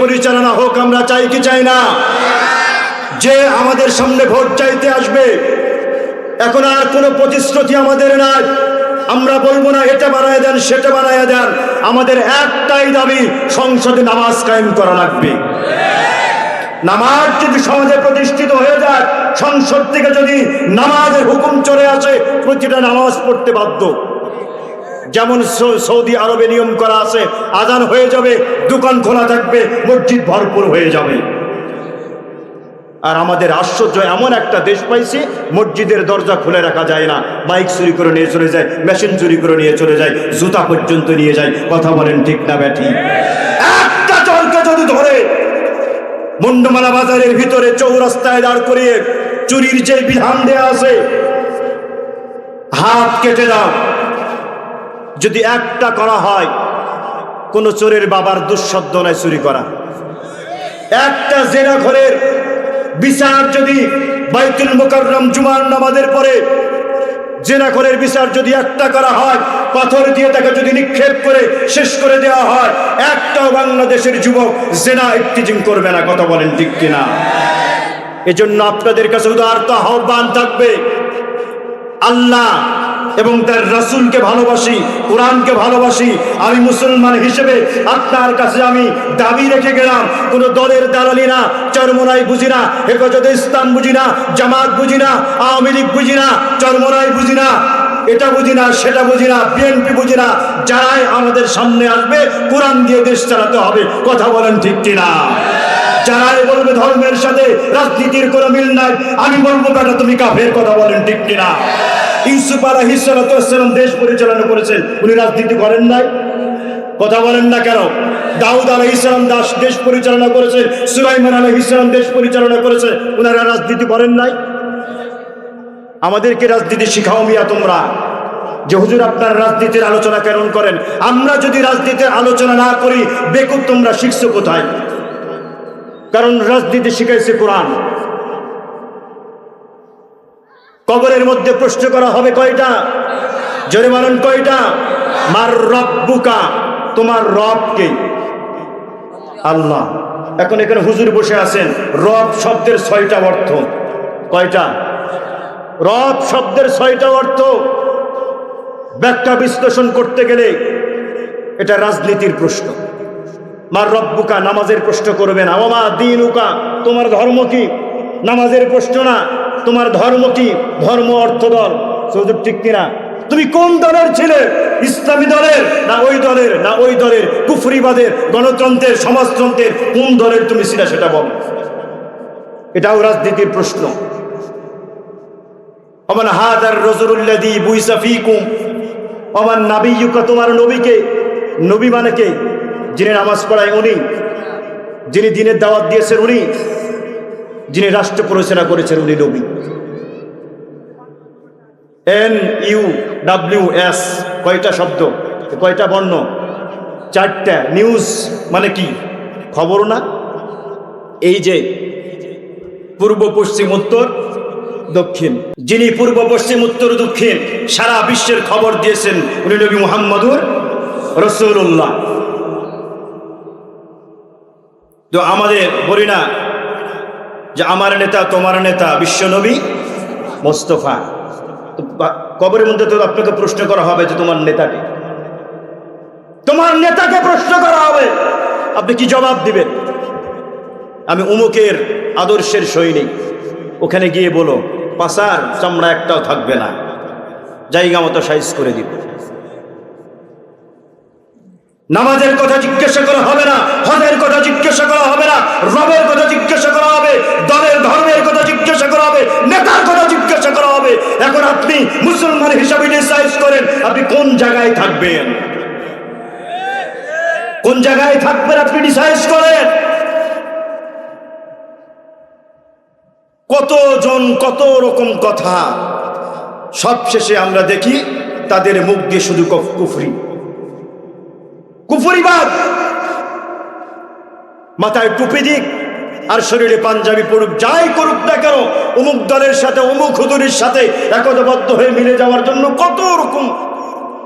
পরিচালনা হোক, আমরা চাই কি চাই না। যে আমাদের সামনে ভোট চাইতে আসবে, এখন আর কোনো প্রতিশ্রুতি আমাদের নাই। আমরা বলব না, এটা বানায় দেন, সেটা বানায় দেন। আমাদের একটাই দাবি, সংসদে নামাজ কায়েম করা লাগবে। নামাজ যদি সমাজে প্রতিষ্ঠিত হয়ে যায়, সংসদ থেকে যদি নামাজের হুকুম চলে আসে, প্রতিটা নামাজ পড়তে বাধ্য। যেমন সৌদি আরবে নিয়ম করা আছে, আজান হয়ে যাবে, দোকান খোলা থাকবে, মসজিদ ভরপুর হয়ে যাবে। আর আমাদের আশ্চর্য এমন একটা দেশ পাইছি, মসজিদের দরজা খুলে রাখা যায় না, বাইক চুরি করে নিয়ে চলে যায়, মেশিন চুরি করে নিয়ে চলে যায়, জুতা পর্যন্ত নিয়ে যায়, কথা বলেন ঠিক না ব্যাঠি একটা চরকে যদি ধরে, মুন্ডমালা বাজারের ভিতরে চৌরাস্তায় দাঁড় করিয়ে চুরির যে বিধান দেয়া আছে, হাত কেটে দাও। যদি একটা করা হয়, কোন চোরের বাবার দুঃশব্দ নয় চুরি করা। একটা জেনা ঘরের বিচার যদি বাইতুল মোকাররম জুমার নামাজের পরে জেনাখরের বিচার যদি একটা করা হয়, পাথর দিয়ে তাকে যদি নিক্ষেপ করে শেষ করে দেওয়া হয়, একটাও বাংলাদেশের যুবক জেনা ইফতিজিং করবে না, কথা বলেন ঠিক কিনা? এজন্য আপনাদের কাছে উদারত আহ্বান থাকবে। আল্লাহ এবং তার রাসূলকে ভালোবাসি, কোরআনকে ভালোবাসি, আমি মুসলমান হিসেবে আপনার কাছে আমি দাবি রেখে গেলাম, কোন দলের দালালি না, চরমনাই বুঝি না, হেফাজতে ইসলাম বুঝি না, জামাত বুঝি না, আওয়ামী লীগ বুঝি না, চরমনাই বুঝি না, এটা বুঝি না, সেটা বুঝি না, বিএনপি বুঝি না, যারাই আমাদের সামনে আসবে, কোরআন দিয়ে দেশ চালাতে হবে, কথা বলেন ঠিক কিনা? যারাই বলবে ধর্মের সাথে রাজনীতির কোনো মিল নাই, আমি বলব বেটা, তুমি কাফের, কথা বলেন ঠিক কিনা? ইউসুফ আলাহিসাল্লাম দেশ পরিচালনা করেছেন। উনি রাজনীতি করেন নাই। কথা বলেন না কেন? দাউদ আলহ ইসলাম দাস দেশ পরিচালনা করেছে সুলাইমান আলহ ইসলাম দেশ পরিচালনা করেছে ওনারা রাজনীতি করেন নাই? আমাদেরকে রাজনীতি শিখাও মিয়া তোমরা। যে হুজুর, আপনার রাজনীতির আলোচনা কেন করেন? আমরা যদি রাজনীতির আলোচনা না করি, বেকুব তোমরা শিখছো কোথায়? কারণ রাজনীতি শিখাইছে কোরআন। কবরের মধ্যে প্রশ্ন করা হবে কয়টা? জোরে মানন কয়টা? মার রব্বুকা, তোমার রবকে। আল্লাহ, এখন এখানে হুজুর বসে আছেন। রব শব্দের ছয়টা অর্থ। কয়টা? রব শব্দের ছয়টা অর্থ। ব্যাখ্যা বিশ্লেষণ করতে গেলে এটা রাজনীতির প্রশ্ন। মার রব্বুকা, নামাজের প্রশ্ন করবেন। আমা দিন উকা তোমার ধর্ম কি? নামাজের প্রশ্ন না। তোমার ধর্ম কি? ধর্ম, অর্থ, দল। সৌদুর ঠিক কিনা? তুমি কোন দলের ছিলে? ইসলামী দলের? না ওই দলের? না ওই দলের? কুফরিবাদের, গণতন্ত্রের, সমাজতন্ত্রের কোন দলের তুমি ছিলে সেটা বলো। এটাও রাজনীতির প্রশ্ন। অমান হাদার রজরুল্লাদি বুইসা ফিকুম। অমান নাবিয়ুকা, তোমার নবীকে? নবী মানে কে? যিনি নামাজ পড়ায় উনি। যিনি দিনের দাওয়াত দিয়েছেন উনি। যিনি রাষ্ট্র পরিচালনা করেছেন উনি নবী। এন ইউ ডাব্লিউ এস, কয়টা শব্দ? কয়টা বর্ণ? চারটা। নিউজ মানে কি? খবর না? এই যে পূর্ব, পশ্চিম, উত্তর, দক্ষিণ। যিনি পূর্ব, পশ্চিম, উত্তর, দক্ষিণ সারা বিশ্বের খবর দিয়েছেন উনি নবী মুহাম্মদুর রসুল্লাহ তো আমাদের বলি না যে আমার নেতা, তোমার নেতা বিশ্বনবী মোস্তফা। কবরের মধ্যে তো আপনাকে প্রশ্ন করা হবে যে তোমার নেতাকে। তোমার নেতাকে প্রশ্ন করা হবে। আপনি কি জবাব দিবেন? আমি উমুকের আদর্শের সৈনিক। ওখানে গিয়ে বলো পাশার চামড়া একটাও থাকবে না। জায়গা মতো সাইজ করে দিব। নামাজের কথা জিজ্ঞাসা করা হবে না, হজের কথা জিজ্ঞাসা করা হবে না, রবের কথা জিজ্ঞাসা করা হবে, দলের ধর্মের কথা জিজ্ঞাসা করা হবে, নেতার কথা জিজ্ঞাসা করা হবে। এখন আপনি মুসলমান হিসাবে ডিসাইজ করেন, আপনি কোন জায়গায় থাকবেন? কোন জায়গায় থাকবেন আপনি ডিসাইজ করেন? কতজন কত রকম কথা? সবশেষে আমরা দেখি, তাদের মুখ দিয়ে শুধু কফ- কুফরি। কুফরিবাদ মাথায় টুপি দিক আর শরীরে পাঞ্জাবি পড়ুক যাই করুক না কেন, অমুক দলের সাথে, অমুক হুদুরের সাথে একতাবদ্ধ হয়ে মিলে যাওয়ার জন্য কত রকম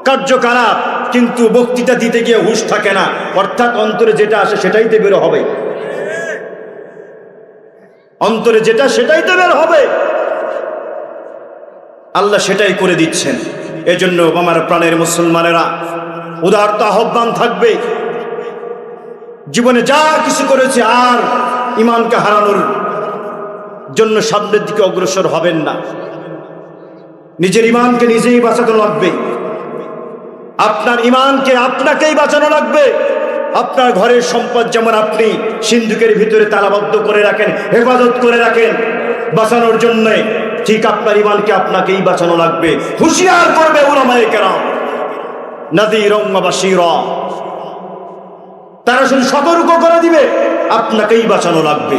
কার্যকলাপ, কিন্তু বক্তৃতা দিতে গিয়ে হুশ থাকে না। অর্থাৎ অন্তরে যেটা আসে সেটাই তো বেরো হবে। অন্তরে যেটা, সেটাই তো বের হবে। আল্লাহ সেটাই করে দিচ্ছেন। এজন্য আমার প্রাণের মুসলমানেরা উদারত আহ্বান থাকবে। জীবনে যা কিছু করেছে আর ইমানকে হারানোর জন্য সামনের দিকে অগ্রসর হবেন না। নিজের ইমানকে নিজেই বাঁচাতে লাগবে। আপনার ইমানকে আপনাকেই বাঁচানো লাগবে। আপনার ঘরের সম্পদ যেমন আপনি সিন্ধুকের ভিতরে তালাবদ্ধ করে রাখেন, হেফাজত করে রাখেন, বাঁচানোর জন্য ঠিক আপনার ইমানকে আপনাকেই বাঁচানো লাগবে। হুঁশিয়ার করবে ওলামায়ে কেরাম। তারা শুধু সতর্ক করে দিবে, আপনাকেই বাঁচানো লাগবে।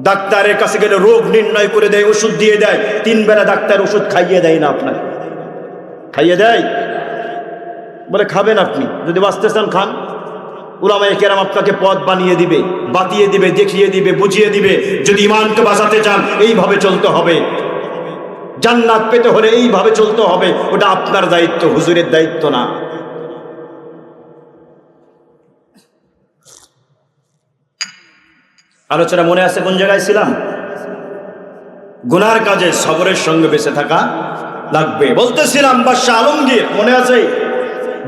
ডাক্তারের কাছে গেলে রোগ নির্ণয় করে দেয়, ওষুধ দিয়ে দেয়, তিন বেলা ডাক্তার ওষুধ খাইয়ে দেয় না আপনাকে। খাইয়ে দেয়? বলে, খাবেন আপনি, যদি বাঁচতে চান খান। উলামায়ে কেরাম আপনাকে পথ বানিয়ে দিবে, বাতিয়ে দিবে, দেখিয়ে দিবে, বুঝিয়ে দিবে, যদি ইমানকে বাঁচাতে চান, এইভাবে চলতে হবে। জান্নাত পেতে হলে এইভাবে চলতে হবে, ওটা আপনার দায়িত্ব, হুজুরের দায়িত্ব না। আলোচনা মনে আছে কোন জায়গায় ছিলাম? গুনার কাজে সবরের সঙ্গে বেঁচে থাকা লাগবে। বলতেছিলাম, বাদশাহ আলমগীর, মনে আছে?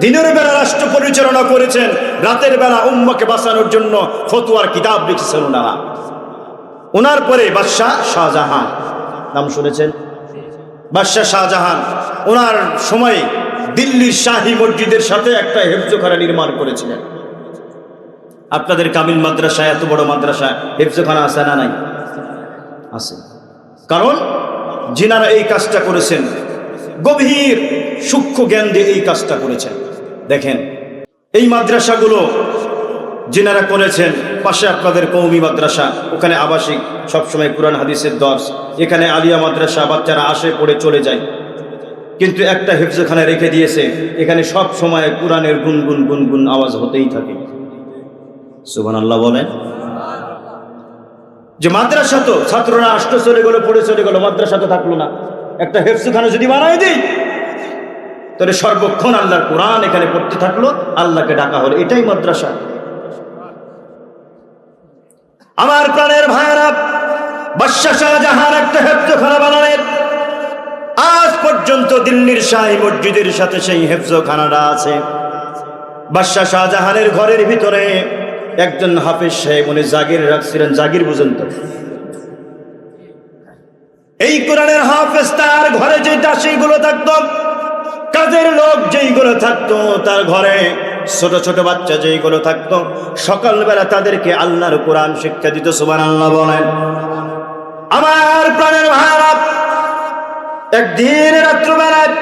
দিনের বেলা রাষ্ট্র পরিচালনা করেছেন, রাতের বেলা উম্মাকে বাঁচানোর জন্য ফতুয়ার কিতাব লিখেছেন ওনারা। ওনার পরে বাদশাহ শাহজাহান, নাম শুনেছেন? বাদশাহ শাহজাহান ওনার সময়ে দিল্লির শাহী মসজিদের সাথে একটা হেফজোখানা নির্মাণ করেছিলেন। আপনাদের কামিল মাদ্রাসা এত বড় মাদ্রাসা হেফজোখানা আছে না নাই? আছে। কারণ যিনারা এই কাজটা করেছেন, গভীর সূক্ষ্ম জ্ঞান দিয়ে এই কাজটা করেছেন। দেখেন, এই মাদ্রাসাগুলো যিনারা করেছেন, পাশে আপনাদের কৌমি মাদ্রাসা, ওখানে আবাসিক, সবসময় কোরআন হাদিসের দর্শ। এখানে আলিয়া মাদ্রাসা, বাচ্চারা আসে পড়ে চলে যায়। কিন্তু একটা হেফজখানে রেখে দিয়েছে, এখানে সব সময় কোরআনের গুনগুন গুনগুন আওয়াজ হতেই থাকে। সুবান আল্লাহ বলেন। যে মাদ্রাসা তো, ছাত্ররা আষ্ট চলে গেলো, পড়ে চলে গেলো, মাদ্রাসা তো থাকল না। একটা হেফসুখানা যদি বানাই দিই, তাহলে সর্বক্ষণ আল্লাহর কোরআন এখানে পড়তে থাকল, আল্লাহকে ডাকা হলো, এটাই মাদ্রাসা। আমার প্রাণের ভাইরা বাদশাহ শাহজাহান একটা হেফজখানা বানালেন। আজ পর্যন্ত দিল্লির শাহী মসজিদের সাথে সেই হেফজখানাটা আছে। বাদশাহ শাহজাহানের ঘরের ভিতরে একজন হাফেজ সাহেব, উনি জাগির রাখছিলেন, জাগির বুঝেন তো এই কোরআনের হাফেজ তার ঘরে যে দাসীগুলো থাকতো। কাজের লোক যেইগুলো থাকতো তার ঘরে, ছোট ছোট বাচ্চা যেইগুলো থাকতো, সকালবেলা তাদেরকে আল্লাহর কোরআন শিক্ষা দিত সুবান আল্লাহ বলেন। আমার প্রাণের ভাড়া একদিন রাত্রবেলায়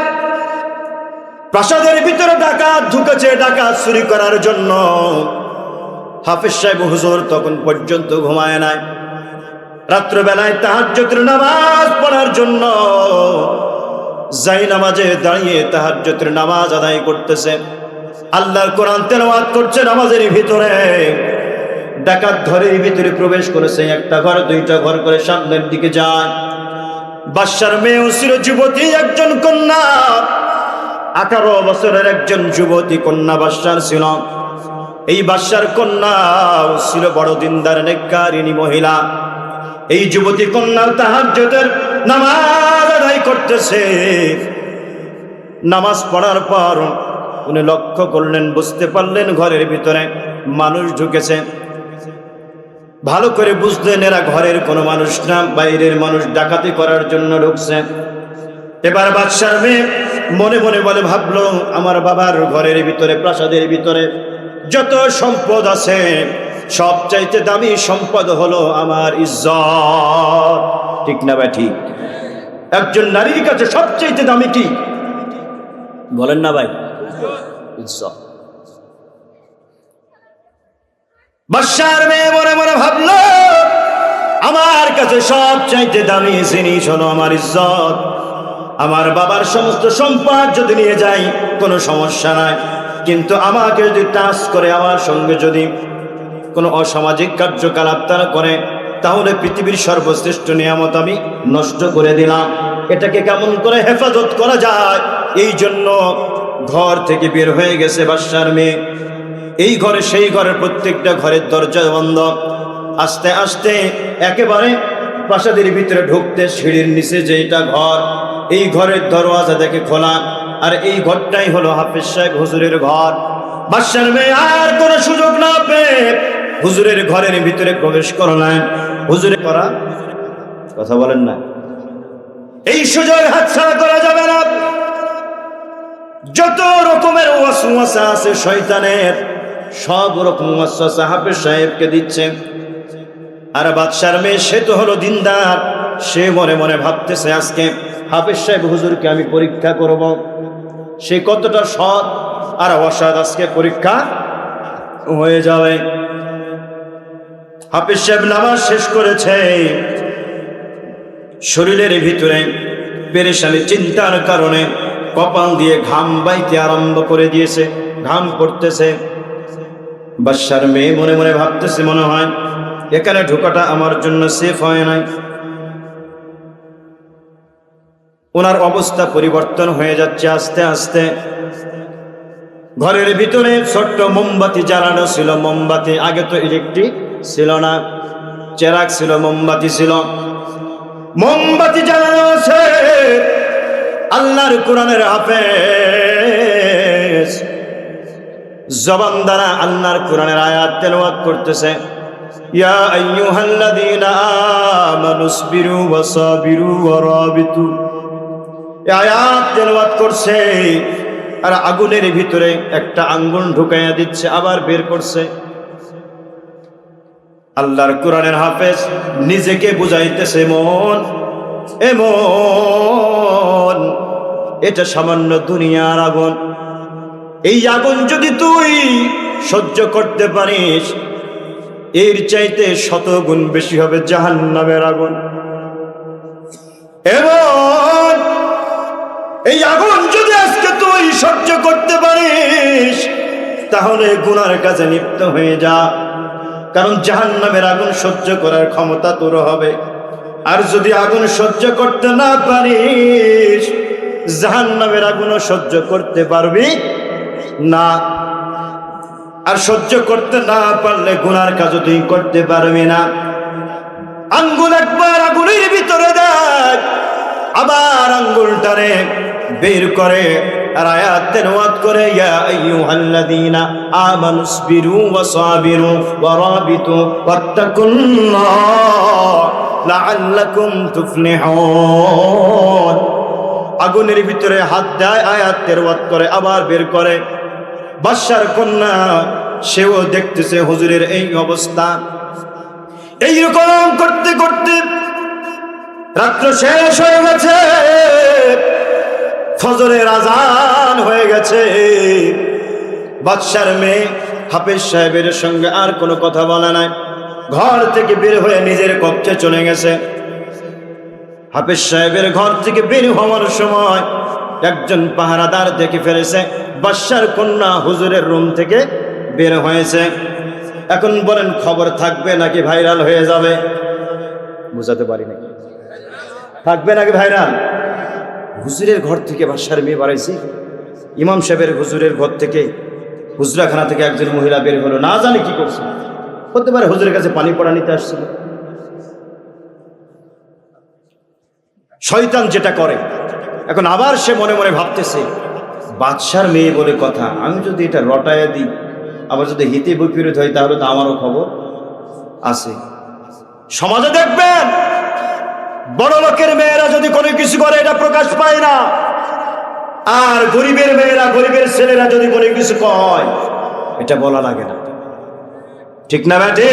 প্রাসাদের ভিতরে ডাকাত ঢুকেছে, ডাকাত চুরি করার জন্য। হাফিজ সাহেব, হুজুর তখন পর্যন্ত ঘুমায় নাই। রাত্রবেলায় তাহাজ্জতের নামাজ পড়ার জন্য যাই নামাজে দাঁড়িয়ে তাহাজ্জতের নামাজ আদায় করতেছে, আল্লাহর কোরআন তেলাওয়াত করছে নামাজের ভিতরে। ডাকাত ঘরের ভিতরে প্রবেশ করেছে, একটা ঘর, দুইটা ঘর করে সামনের দিকে যায়। বাদশার মেয়েও ছিল যুবতী, একজন কন্যা। আঠারো বছরের একজন যুবতী কন্যা বাদশার ছিল। এই বাদশার কন্যা ছিল বড় দিনদার নেকারিনী মহিলা। এই যুবতী কন্যা তাহার নামাজ আদায় করতেছে। নামাজ পড়ার পর উনি লক্ষ্য করলেন, বুঝতে পারলেন ঘরের ভিতরে মানুষ ঢুকেছে। ভালো করে বুঝলেন, এরা ঘরের কোনো মানুষ না, বাইরের মানুষ ডাকাতি করার জন্য ঢুকছে। এবার বাদশার মেয়ে মনে মনে বলে, ভাবলো, আমার বাবার ঘরের ভিতরে, প্রাসাদের ভিতরে যত সম্পদ আছে, সবচাইতে দামি সম্পদ হলো আমার ইজ্জত। ঠিক না ভাই ঠিক। একজন নারীর কাছে সবচাইতে দামি কি? বলেন না ভাই। ইজ্জত। বাদশার মেয়ে মনে মনে ভাবলো আমার কাছে সব চাইতে দামি জিনিস হলো আমার ইজ্জত। আমার বাবার সমস্ত সম্পদ যদি নিয়ে যাই কোনো সমস্যা নাই। কিন্তু আমাকে যদি টাচ করে আমার সঙ্গে যদি কোনো অসামাজিক কার্যকলাপ তারা করে তাহলে পৃথিবীর সর্বশ্রেষ্ঠ নিয়ামত আমি নষ্ট করে দিলাম। এটাকে কেমন করে হেফাজত করা যায়? এই জন্য ঘর থেকে বের হয়ে গেছে বাসার মেয়ে। এই ঘরে সেই ঘরের প্রত্যেকটা ঘরের দরজা বন্ধ। আস্তে আস্তে একেবারে প্রাসাদের ভিতরে ঢুকতে সিঁড়ির নিচে যেটা ঘর, এই ঘরের দরওয়াজা দেখে খোলা। আর এই ঘরটাই হলো হাফিজ সাহেব হুজুরের ঘর। বাসার মেয়ে আর কোনো সুযোগ না পেয়ে হুজুরের ঘরের ভিতরে প্রবেশ করলেন। হুজুরে করা? কথা বলেন না। এই সুযোগ হাতছাড়া করা যাবে না। যত রকমের ওয়াসওয়াসা আছে শয়তানের, সব রকম ওয়াসওয়াসা হাফেজ সাহেবকে দিচ্ছে। আর বাদশার মেয়ে সে তো হলো দিনদার। সে মনে মনে ভাবতেছে, আজকে হাফেজ সাহেব হুজুরকে আমি পরীক্ষা করব। সে কতটা সৎ আর অসৎ আজকে পরীক্ষা হয়ে যাবে। হাফিজ সাহেব নামাজ শেষ করেছে। শরীরের ভিতরে পেরেশানি, চিন্তার কারণে কপাল দিয়ে ঘাম বাইতে আরম্ভ করে দিয়েছে, ঘাম করতেছে বাদশার মেয়ে মনে মনে ভাবতেছে, মনে হয় এখানে ঢোকাটা আমার জন্য সেফ হয় নাই। ওনার অবস্থা পরিবর্তন হয়ে যাচ্ছে আস্তে আস্তে। ঘরের ভিতরে ছোট্ট মোমবাতি জ্বালানো ছিল, মোমবাতি, আগে তো ইলেকট্রিক ছিল না চেরাক ছিল, মোমবাতি ছিল। মোমবাতি জ্বালানো আছে আল্লাহর কোরআনের হাফেজ। জবান দ্বারা আল্লাহর কোরআনের আয়াত তেলাওয়াত করতেছে। করছে, আর আগুনের ভিতরে একটা আঙ্গুল ঢুকাইয়া দিচ্ছে, আবার বের করছে। আল্লাহর কোরআনের হাফেজ নিজেকে বুঝাইতেছে মন এমন এটা সামান্য দুনিয়ার আগুন। এই আগুন যদি তুই সহ্য করতে পারিস, এর চাইতে শত গুণ বেশি হবে জাহান নামের আগুন এবং এই আগুন যদি আজকে তুই সহ্য করতে পারিস, তাহলে গুনার কাছে লিপ্ত হয়ে যা। কারণ জাহান্নামের আগুন সহ্য করার ক্ষমতা তোর হবে। আর যদি আগুন সহ্য করতে না পারিস, জাহান্নামের আগুনও সহ্য করতে পারবি না। আর সহ্য করতে না পারলে গুনার কাজও তুই করতে পারবি না। আঙ্গুল একবার আগুনের ভিতরে দেখ, আবার আঙ্গুলটারে বের করে আর করে, ইয়া আগুনের ভিতরে হাত দেয়, আয়াত তেলাওয়াত করে, আবার বের করে। বাদশার কন্যা, সেও দেখতেছে হুজুরের এই অবস্থা। এইরকম করতে করতে রাত্র শেষ হয়ে গেছে। ফজরের আজান হয়ে গেছে। বাদশার মেয়ে হাফেজ সাহেবের সঙ্গে আর কোনো কথা বলে নাই। ঘর থেকে বের হয়ে নিজের কক্ষে চলে গেছে। হাফেজ সাহেবের ঘর থেকে বের হওয়ার সময় একজন পাহারাদার দেখে ফেলেছে, বাদশার কন্যা হুজুরের রুম থেকে বের হয়েছে। এখন বলেন, খবর থাকবে নাকি ভাইরাল হয়ে যাবে? বুঝাতে পারি নাকি? থাকবে নাকি ভাইরাল? হুজুরের ঘর থেকে বাসার মেয়ে বাড়াইছে। ইমাম সাহেবের হুজুরের ঘর থেকে হুজরাখানা থেকে একজন মহিলা বের হলো। না জানে কি করছে। হতে পারে হুজুরের কাছে পানি পড়া নিতে আসছিল। শয়তান যেটা করে, এখন আবার সে মনে মনে ভাবতেছে, বাদশার মেয়ে বলে কথা, আমি যদি এটা রটায়া দিই, আবার যদি হিতে বিপরীত হয়, তাহলে তো আমারও খবর আছে। সমাজে দেখবেন বড় লোকের মেয়েরা যদি কোনো কিছু করে, এটা প্রকাশ পায় না। আর গরিবের মেয়েরা, গরিবের ছেলেরা যদি কোনো কিছু কয়, এটা বলা লাগে না। ঠিক না ব্যাটি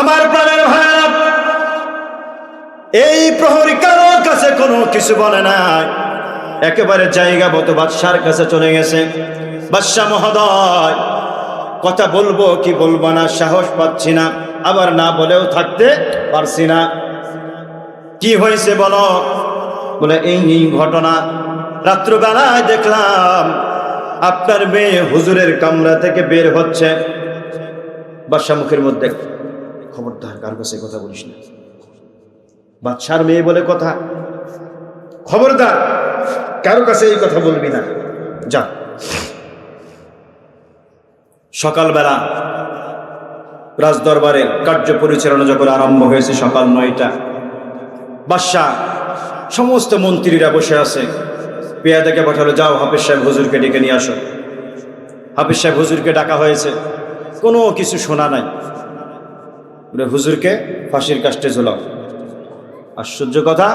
আমার প্রাণের ভাইরা এই প্রহরী কারোর কাছে কোনো কিছু বলে না। একেবারে জায়গা মতো বাদশার কাছে চলে গেছে। বাদশাহ মহোদয়, কথা বলব কি বলব না, সাহস পাচ্ছি না। আবার না বলেও থাকতে পারছি না। কি হয়েছে বলো? বলে, এই ঘটনা রাত্রবেলায় দেখলাম আপনার মেয়ে হুজুরের কামরা থেকে বের হচ্ছে। বাদশাহ মুখের মধ্যে, খবরদার, কার কাছে কথা বলিস না। বাদশার মেয়ে বলে কথা, খবরদার, কারও কাছে এই কথা বলবি না? যা। সকালবেলা রাজদরবারের কার্য পরিচালনা যখন আরম্ভ হয়েছে সকাল নয়টা, বাদশাহ সমস্ত মন্ত্রীরা বসে আছে। পেয়াদাকে পাঠালো, যাও হাফিজ সাহেব হুজুরকে ডেকে নিয়ে আসো। হাফিজ সাহেব হুজুরকে ডাকা হয়েছে। কোনো কিছু শোনা নাই। হুজুরকে ফাঁসির কাষ্টে ঝোলাও। আশ্চর্য কথা।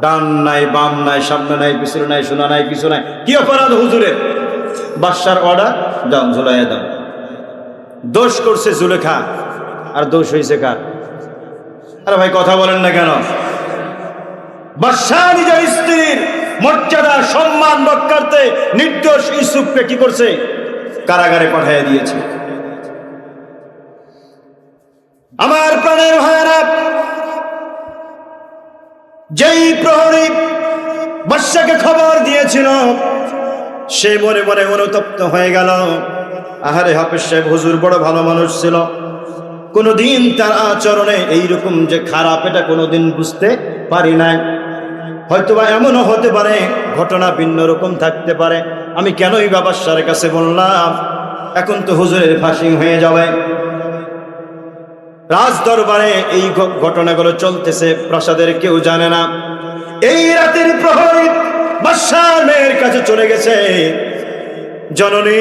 ডান নাই, বাম নাই, সামনে নাই, পিছনে নাই শোনা নাই, কিছু নাই। কি অপরাধ হুজুরের? বাদশার অর্ডার দাও ঝুলাইয়া দাও। দোষ করছে জুলেখা। আর দোষ হয়েছে কার? আরে ভাই, কথা বলেন না কেন? বাদশাহ নিজের স্ত্রীর মর্যাদা, সম্মান রক্ষার্থে নির্দোষ ইউসুফকে কি করছে? কারাগারে পাঠিয়ে দিয়েছে। আমার প্রাণের ভাইয়েরা, যেই প্রহরী বাদশাকে খবর দিয়েছিল, সে মনে মনে অনুতপ্ত হয়ে গেল। আহারে হাফেজ সাহেব, হুজুর বড় ভালো মানুষ ছিল। কোনোদিন তার আচরণে এইরকম যে খারাপ, এটা কোনোদিন বুঝতে পারি নাই। হয়তোবা এমনও হতে পারে, ঘটনা ভিন্ন রকম থাকতে পারে। আমি কেনই বাবার সারের কাছে বললাম, এখন তো হুজুরের ফাঁসি হয়ে যাবে। রাজ দরবারে এই ঘটনাগুলো চলতেছে, প্রাসাদের কেউ জানে না। এই রাতের প্রহরী বাদশার মেয়ের কাছে চলে গেছে। জননী,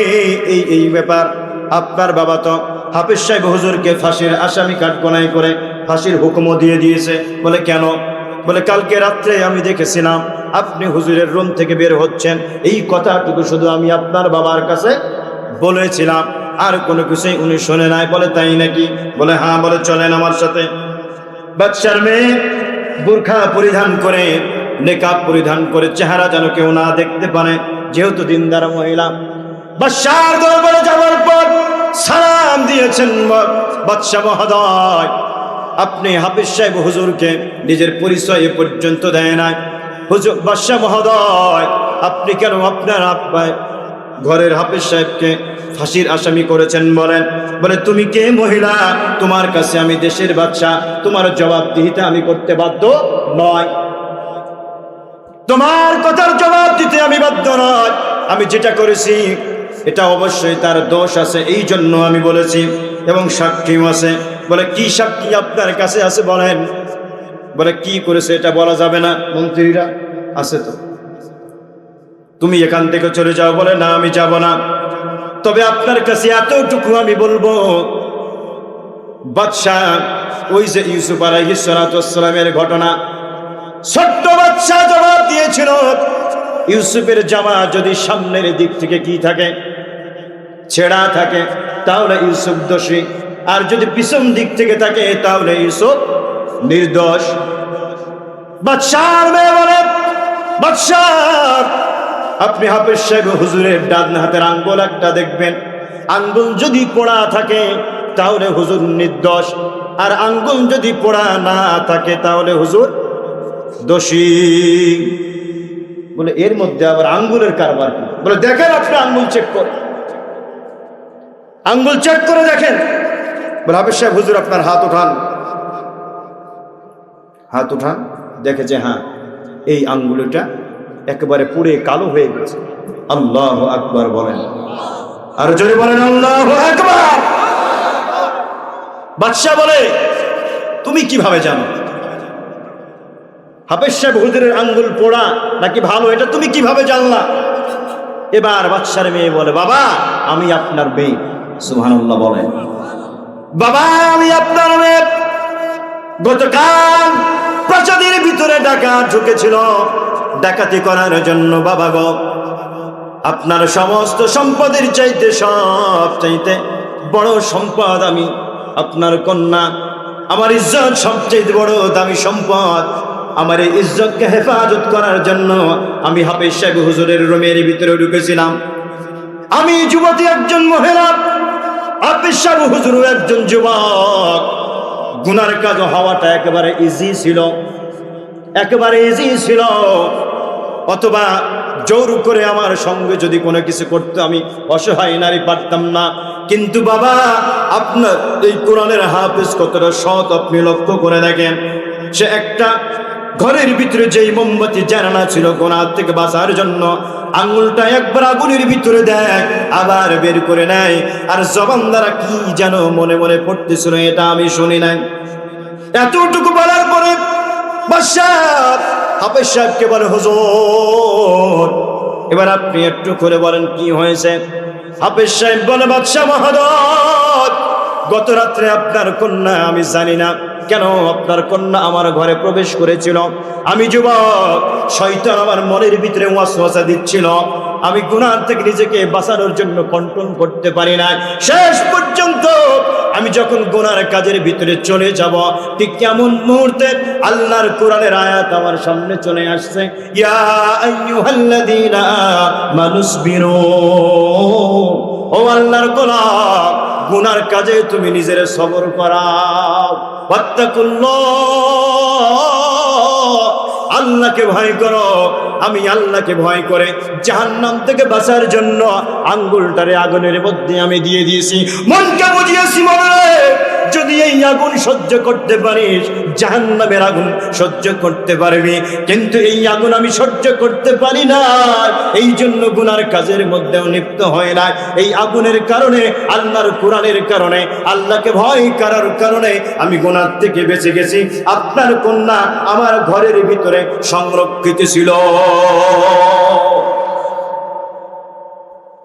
এই এই ব্যাপার। আপনার বাবা তো হাফিজ সাহেব হুজুরকে ফাঁসির আসামি কাঠগোনাই করে ফাঁসির হুকুমও দিয়ে দিয়েছে। বলে কেন? বলে, কালকে রাত্রে আমি দেখেছিলাম আপনি হুজুরের রুম থেকে বের হচ্ছেন। এই কথাটুকু শুধু আমি আপনার বাবার কাছে বলেছিলাম। আর কোনো কিছুই উনি শোনে নাই। বলে, তাই নাকি? বলে হ্যাঁ বলে, চলেন আমার সাথে। বাচ্চার মেয়ে বোরখা পরিধান করে, নেকাব পরিধান করে চেহারা যেন কেউ না দেখতে পারে। যেহেতু দিনদার মহিলা বাদশার দরবারে যাওয়ার পর সালাম দিয়েছেন বাদশাহ মহোদয়। আপনি হাফিজ সাহেব হুজুরকে নিজের পরিচয় এ পর্যন্ত দেয় না হুজুর, বাদশাহ মহোদয়, আপনি কেন আপনার আব্বায় ঘরের হাফিজ সাহেবকে ফাঁসির আসামি করেছেন বলেন। বলে, তুমি কে মহিলা? তোমার কাছে আমি দেশের বাচ্চা তোমার জবাবদিহিতা আমি করতে বাধ্য নয়। তোমার কথার জবাব দিতে আমি বাধ্য নয়। আমি যেটা করেছি এটা অবশ্যই তার দোষ আছে এই জন্য আমি বলেছি, এবং সাক্ষীও আছে। বলে, কি সাক্ষী আপনার কাছে আছে বলেন? বলে, কি করেছে এটা বলা যাবে না। মন্ত্রীরা আছে তো। তুমি এখান থেকে চলে যাও। বলে, না, আমি যাব না। তবে আপনার কাছে এতটুকু আমি বলব। বাদশাহ, ওই যে ইউসুফ আলাইহিসসালামের ঘটনা, ছোট্ট বাচ্চা জবাব দিয়েছিল, ইউসুফের জামা যদি সামনের দিক থেকে কি থাকে? ছেঁড়া থাকে, তাহলে ইউসুফ দোষী। আর যদি পিছন দিক থেকে থাকে, তাহলে ইউসুফ নির্দোষ। বাদশাহ আপনি হাফেজ সাহেব হুজুরের ডান হাতের আঙ্গুল একটা দেখবেন। আঙ্গুল যদি পোড়া থাকে, তাহলে হুজুর নির্দোষ। আর আঙ্গুল যদি পোড়া না থাকে, তাহলে হুজুর দোষী। বলে, এর মধ্যে আবার আঙ্গুলের কারবার? বলে, দেখেন আপনি আঙ্গুল চেক করে আঙ্গুল চেক করে দেখেন। বলে হাফেজ সাহেব, হুজুর, আপনার হাত উঠান। হাত উঠান, দেখে যে হ্যাঁ এই আঙ্গুলটা একেবারে পুড়ে কালো হয়ে গেছে। আল্লাহ আকবার বলেন। আর জোরে বলেন, আল্লাহ আকবার! বাদশাহ বলে, তুমি কীভাবে জানো? হাফেজ সাহেব, হুজুরের আঙ্গুল পোড়া নাকি ভালো, এটা তুমি কীভাবে জানলা? এবার বাদশার মেয়ে বলে, বাবা, আমি আপনার মেয়ে। সুবহানাল্লাহ বলেন বাবা, আমি আপনার গতকাল প্রাসাদের ভিতরে ডাকাত ঢুকেছিল। ডাকাতি করার জন্য, বাবা গো। আপনার সমস্ত সম্পদের চাইতে, সব চাইতে বড় সম্পদ আমি আপনার কন্যা, আমার ইজ্জত সবচেয়ে বড় দামি সম্পদ, আমার এই ইজ্জতকে হেফাজত করার জন্য আমি হাফেজ সাহেব হুজুরের রুমের ভিতরে ঢুকেছিলাম। আমি যুবতী একজন মহিলা সাহেব হুজুর একজন যুবক। গুনার কাজ হওয়াটা একেবারে ইজি ছিল। একেবারে ইজি ছিল। অথবা জোর করে আমার সঙ্গে যদি কোনো কিছু করতে, আমি অসহায় নারী পারতাম না। কিন্তু বাবা, আপনার এই কোরআনের হাফিজ কতটা সৎ আপনি লক্ষ্য করে দেখেন। সে একটা ঘরের ভিতরে যেই মোমবাতি জানানা ছিল গোনার থেকে বাঁচার জন্য, আঙুলটা একবার আগুনের ভিতরে দেয়, আবার বের করে নেয়। আর জবান দ্বারা কি যেন মনে মনে পড়তেছিল এটা আমি শুনি নাই। এতটুকু বলার পরে হাফেজ সাহেবকে বলে, হুজুর, এবার আপনি একটু করে বলেন কি হয়েছে? হাফেজ সাহেব বলে, বাদশাহ মহাদত গত রাত্রে আপনার কন্যা, আমি জানি না কেন আপনার কন্যা আমার ঘরে প্রবেশ করেছিল? আমি যুবক, শয়তান আমার মনের ভিতরে ওয়াসওয়াসা দিচ্ছিল। আমি গুনার থেকে নিজেকে বাঁচানোর জন্য কন্ট্রোল করতে পারি না শেষ পর্যন্ত আমি যখন গুনার কাজের ভিতরে চলে যাব, ঠিক কেমন মুহূর্তে আল্লাহর কোরআনের আয়াত আমার সামনে চলে আসছে। ইয়া আইয়ুহাল্লাযীনা মানুসবিরু ও আল্লাহর গোলাম গুনার কাজে তুমি নিজের সবর করাও। আল্লাহকে ভয় করো। আমি আল্লাহকে ভয় করে জাহান্নাম থেকে বাঁচার জন্য আঙ্গুলটারে আগুনের মধ্যে আমি দিয়ে দিয়েছি। মনকে বুঝিয়েছি মনে যদি এই আগুন সহ্য করতে পারিস, জাহান্নামের আগুন সহ্য করতে পারবি। কিন্তু এই আগুন আমি সহ্য করতে পারি না এই জন্য গুনার কাজের মধ্যেও লিপ্ত হয় না। এই আগুনের কারণে, আল্লাহর কোরআনের কারণে, আল্লাহকে ভয় করার কারণে আমি গুনার থেকে বেঁচে গেছি। আপনার কন্যা আমার ঘরের ভিতরে সংরক্ষিত ছিল।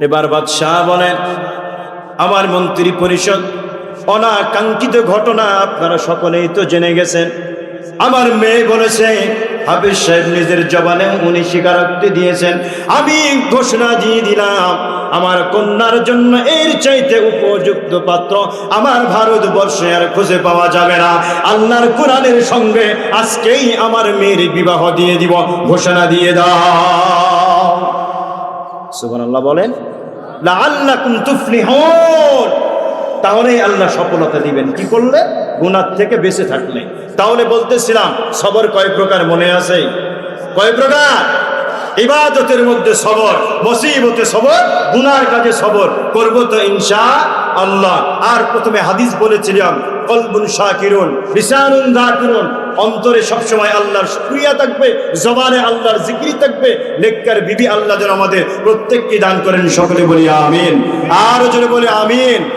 এবার বাদশাহ বলেন, আমার মন্ত্রী পরিষদ অনাকাঙ্ক্ষিত ঘটনা আপনারা সকলেই তো জেনে গেছেন। আমার মেয়ে বলেছে, হাফিজ সাহেব নিজের জবানে উনি স্বীকারোক্তি দিয়েছেন। আমি ঘোষণা দিয়ে দিলাম, আমার কন্যার জন্য এর চাইতে উপযুক্ত পাত্র আমার ভারতবর্ষে আর খুঁজে পাওয়া যাবে না। আল্লাহর কোরআনের সঙ্গে আজকেই আমার মেয়ের বিবাহ দিয়ে দিব, ঘোষণা দিয়ে দাও। সুবহানাল্লাহ বলেন, লাআল্লাকুম তুফলিহুন। তাহলেই আল্লাহ সফলতা দিবেন। কি করলে? গুনার থেকে বেঁচে থাকলে। তাহলে বলতেছিলাম, সবর কয় প্রকার মনে আছে? কয় প্রকার? ইবাদতের মধ্যে সবর, মুসিবতে সবর গুনার কাজে সবর। করব তো ইনশা আল্লাহ। আর প্রথমে হাদিস বলেছিলাম, কলবুন শাকিরুন, লিসানুন যাকিরুন অন্তরে সবসময় আল্লাহর শুকরিয়া থাকবে, জবানে আল্লাহর জিকির থাকবে। নেককার বিবি আল্লাহ যেন আমাদের প্রত্যেককে দান করেন, সকলে বলি আমিন। আর জোরে বলে আমিন।